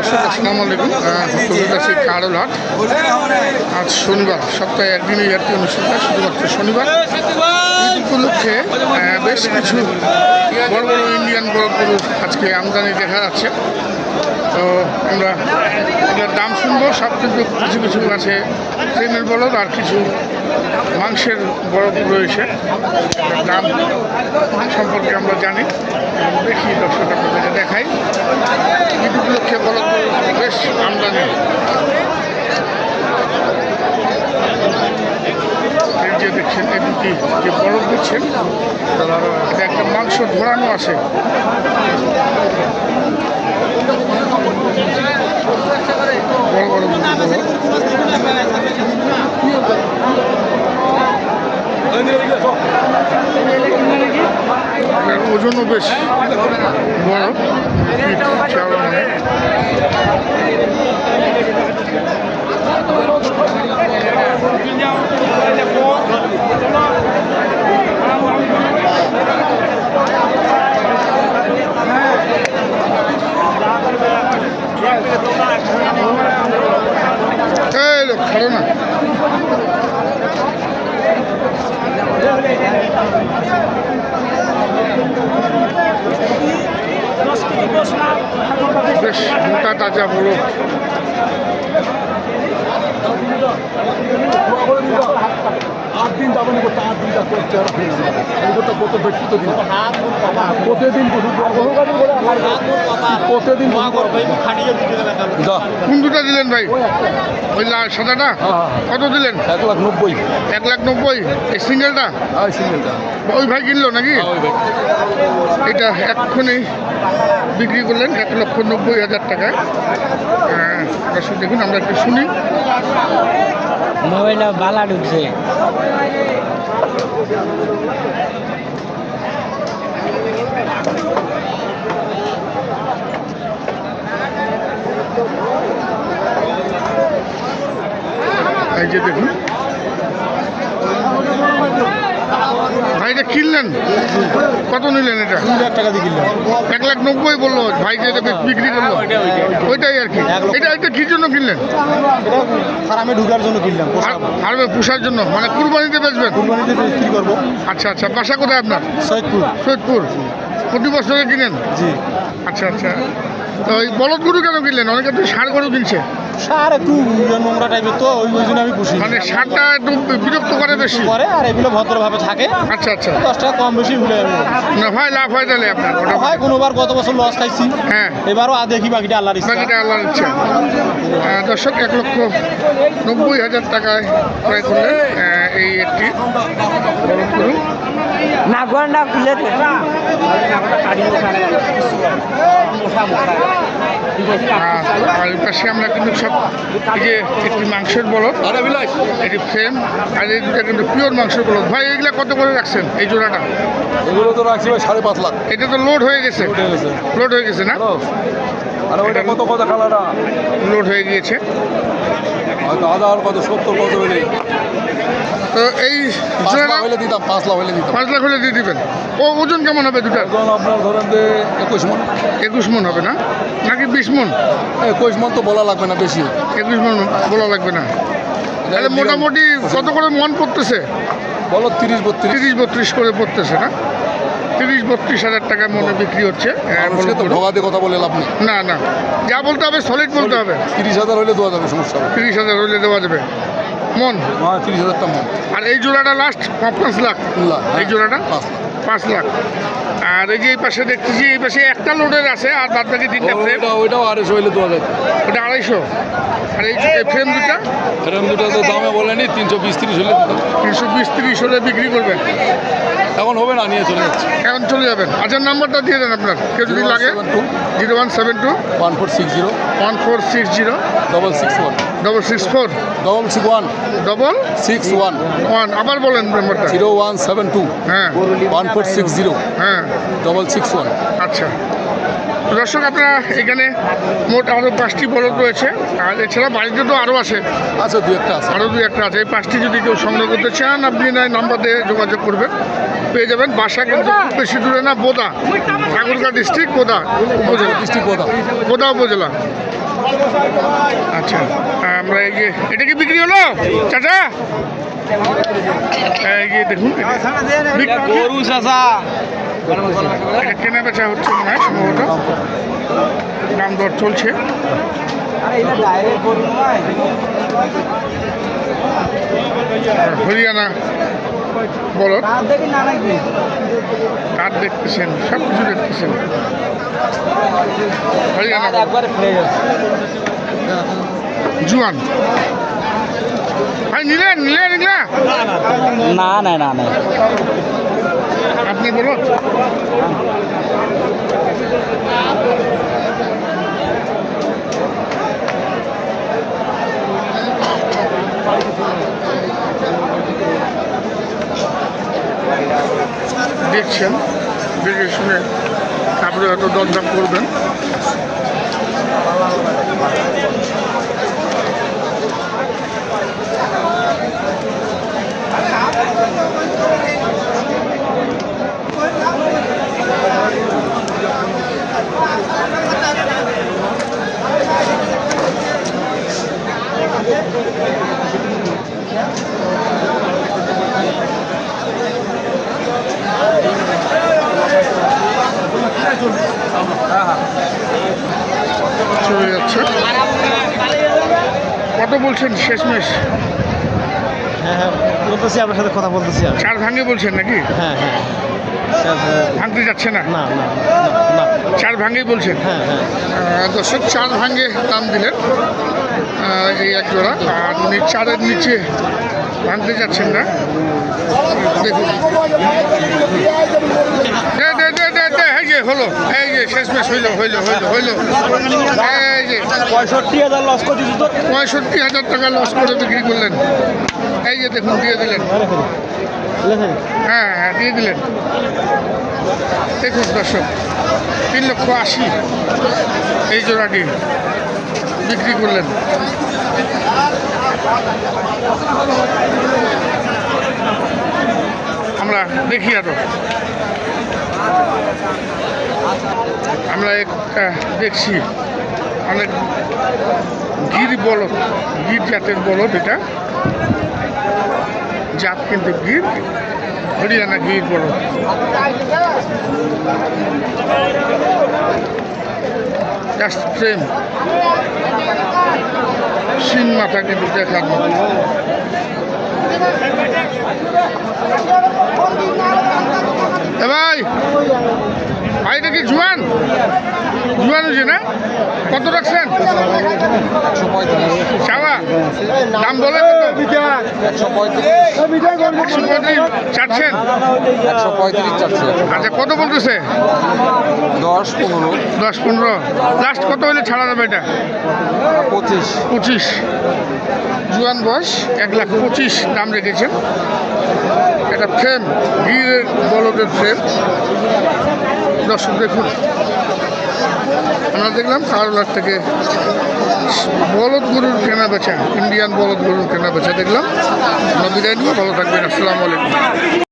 দর্শক, আসসালামু আলাইকুম। কলকাতা কারল হাট আজ শনিবার, সপ্তাহে একদিনই একটি অনুষ্ঠান হয়, শুধুমাত্র শনিবার। উপলক্ষে বেশ কিছু বড় বড় ইন্ডিয়ান বড় আজকে আমদানি দেখা যাচ্ছে। তো আমরা এটার দাম শুনব, সব কিন্তু কিছু কিছু আছে ট্রেনের বলদ আর কিছু মাংসের বরফ রয়েছে। দাম সম্পর্কে আমরা জানি। দেখি দর্শক, আপনাদেরকে দেখাই। ঈদ উপলক্ষে বলদ বেশ আমদানি এই যে দেখছেন এই দুটি যে বরফ দিচ্ছেন এটা একটা মাংস ধরানো আছে। বড় বরফ ওজনও বেশ বড়। পিঠ ছাড়ো না। বেশ মোটা তাজা বড় আট দিন যাবেন করতে আট দিন চেহারা এই করতে কত দিন প্রতিদিন প্রতিদিন কোন দুটা দিলেন ভাই? ওই সাদাটা? হ্যাঁ। কত দিলেন? এক লাখ নব্বই। এক লাখ নব্বই। এই সিঙ্গেলটা? আয় সিঙ্গেলটা। ওই ভাই কিনলো নাকি? এটা এক্ষুনি বিক্রি করলেন এক লক্ষ নব্বই হাজার টাকায়। হ্যাঁ, দর্শক দেখুন আমরা একটু শুনি। মোবাইলটা বালা ঢুকছে। এই যে দেখুন। কিনলেন? কত নিলেন এটা? টাকা দিয়ে এক লাখ নব্বই বলল ভাই যে এটা বিক্রি করল। ওইটাই আর কি। এটা এটা কি জন্য কিনলেন? ফার্মে ঢুকার জন্য কিনলাম ফার্মে পোষার জন্য? মানে কুরবানিতে বেচবেন? কুরবানিতে বিক্রি করব আচ্ছা আচ্ছা। বাসা কোথায় আপনার? সৈয়দপুর। সৈয়দপুর। প্রতি বছরে কিনেন? জি। আচ্ছা আচ্ছা। তো ওই বলদ গরু কেন কিনলেন? অনেকে তো ষাঁড় গরু কিনছে। সার একটু নোংরা টাইপের তো ওই ওই জন্য আমি পুষি। মানে ষাঁড়টা একটু বিরক্ত করে বেশি? করে আর এগুলো ভদ্রভাবে থাকে। আচ্ছা আচ্ছা। দশ টাকা কম বেশি ভুলে যাবে। না হয় লাভ হয় তাহলে আপনার। ওটা হয় কোনোবার গত বছর লস খাইছি। হ্যাঁ। এবারও আ দেখি বাকিটা আল্লাহর ইচ্ছা। বাকিটা আল্লাহর ইচ্ছা। দর্শক এক লক্ষ নব্বই হাজার টাকায় ক্রয় করলেন এই একটি বলদ গরু না গন্ডা খুলে। আর পাশে আমরা কিন্তু সব এই যে একটি মাংসের বলদ এটি ফ্রেম আর এই দুটা কিন্তু পিওর মাংসের বলদ। ভাই এগুলা কত করে রাখছেন এই জোড়াটা? এগুলো তো রাখছি ভাই সাড়ে পাঁচ লাখ। এটা তো লোড হয়ে গেছে। লোড হয়ে গেছে। না? আরে ওইটা কত কত খালাটা লোড হয়ে গিয়েছে। হয়তো আধার কত সত্তর কত হইলে। তো এই পাঁচ জোড়াটা লাখ হইলে দিতাম পাঁচ লাখ হইলে দিতাম। পাঁচ লাখ হলে দিয়ে দিবেন। ও ওজন কেমন হবে দুটার? আপনার ধরেন যে একুশ মন। একুশ মন হবে না? নাকি বিশ মন। একুশ মন তো বলা লাগবে না বেশি। একুশ মন বলা লাগবে না। তাহলে মোটামুটি কত করে মন পড়তেছে? বলো তিরিশ বত্রিশ। তিরিশ বত্রিশ করে পড়তেছে না? তিরিশ বত্রিশ হাজার টাকা মনে বিক্রি হচ্ছে। হ্যাঁ, মানুষকে তো বলদ গরু। কথা বলে লাভ নেই। না না। যা বলতে হবে সলিড বলতে হবে। তিরিশ হাজার হইলে দেওয়া যাবে সমস্যা তিরিশ হাজার হইলে দেওয়া যাবে। মন? হ্যাঁ তিরিশ হাজারটা মন। আর এই জোড়াটা লাস্ট পাঁচ লাখ হ্যাঁ। এই জোড়াটা? পাঁচ লাখ। পাঁচ লাখ। আর এই যে এই পাশে দেখতেছি এই পাশে একটা লোডের আছে আর বাদ বাকি তিনটা ফ্রেম ওইটা ওইটাও আড়াইশো হইলে দেওয়া যায় ওটা আড়াইশো। আর এই যে ফ্রেম দুটা? ফ্রেম দুটো তো দামে বলেনি তিনশো বিশ তিরিশ দিতাম তিনশো বিশ তিরিশ হলে বিক্রি করবেন। এখন হবে না নিয়ে চলে যাচ্ছে। এখন চলে যাবেন। আচ্ছা নাম্বারটা দিয়ে দেন আপনার। কেউ যদি লাগে zero one seven two. One four six zero. One four six zero. Double six one. Double six four. Double six one. Double six one. One. আবার বলেন নাম্বারটা। Zero one seven two. হ্যাঁ। One four six zero. হ্যাঁ। Double six one আচ্ছা। দর্শক আপনারা এখানে মোট আরও পাঁচটি বলদ রয়েছে। আর এছাড়া বাড়িতে তো আরও আছে। আচ্ছা দু একটা আছে। আরও দু একটা আছে। এই পাঁচটি যদি কেউ সংগ্রহ করতে চান আপনি নয় নাম্বার দিয়ে যোগাযোগ করবেন। পেয়ে যাবেন। বাসা কিন্তু খুব বেশি দূরে না বোদা। ঠাকুরগাঁ ডিস্ট্রিক্ট বোদা উপজেলা। ডিস্ট্রিক্ট কথা বোদা উপজেলা। আচ্ছা আমরা এই যে এটা কি বিক্রি হলো? চাচা? এই যে দেখুন গরু চাচা। এটা কেনা বেচা হচ্ছে মনে হয় সম্ভবত। দাম দর চলছে। হরিয়ানা বলদ কাঠ দেখতেছেন? সব কিছু দেখতেছেন। হরিয়ানা জুয়ান। ভাই, নিলেন নিলেন না না না না। দেখছেন দেখে শুনে তারপরে হয়তো দরদাম করবেন চলে যাচ্ছে কত বলছেন শেষমেশ? হ্যাঁ হ্যাঁ বলতেছি আপনার সাথে কথা বলতেছি চার ভাঙে বলছেন নাকি? হ্যাঁ, হ্যাঁ। ভাঙতে যাচ্ছে না? না না না, না। চার ভাঙেই বলছেন? হ্যাঁ হ্যাঁ। দর্শক চার ভাঙে দাম দিলেন। এই এক জোড়া। আর উনি চারের নিচে ভাঙতে যাচ্ছেন না। দেখুন। দে দে দে দে দে এই যে হলো এই যে শেষমেশ হইল হইল হইল হইল। এই যে। পঁয়ষট্টি হাজার লস করে দিচ্ছি তো? পঁয়ষট্টি হাজার টাকা লস করে বিক্রি করলেন। এই যে দেখুন দিয়ে দিলেন। হ্যাঁ হ্যাঁ দিয়ে দিলেন। দেখুন দর্শক তিন লক্ষ আশি এই জোড়াটি বিক্রি করলেন। আমরা দেখি আরও। আমরা একটা দেখছি। অনেক গির বলদ, গির জাতের বলদ এটা। জাত কিন্তু গির, হরিয়ানা গির বলদ। জাস্ট প্রেম সিন মাথা কিন্তু দেখার মতো এ ভাই ভাইটা কি জুয়ান? জুয়ান হয়েছে না? কত রাখছেন? চাওয়া দাম বলে একশো পঁয়ত্রিশ চাচ্ছেন? একশো পঁয়ত্রিশ চাচ্ছে আচ্ছা কত বলতেছে? দশ পনেরো। দশ পনেরো লাস্ট কত হলে ছাড়া যাবে এটা? পঁচিশ পঁচিশ। জুয়ান বয়স এক লাখ পঁচিশ দাম রেখেছেন। ফ্রেম গিরের বলদের ট্রেন দর্শক দেখুন। আমরা দেখলাম কারোলার থেকে বলদ গরুর কেনা বেচা ইন্ডিয়ান বলদ গরুর কেনা বেচা দেখলাম। আমরা বিদায় নিয়ে ভালো থাকবেন, আসসালামু আলাইকুম।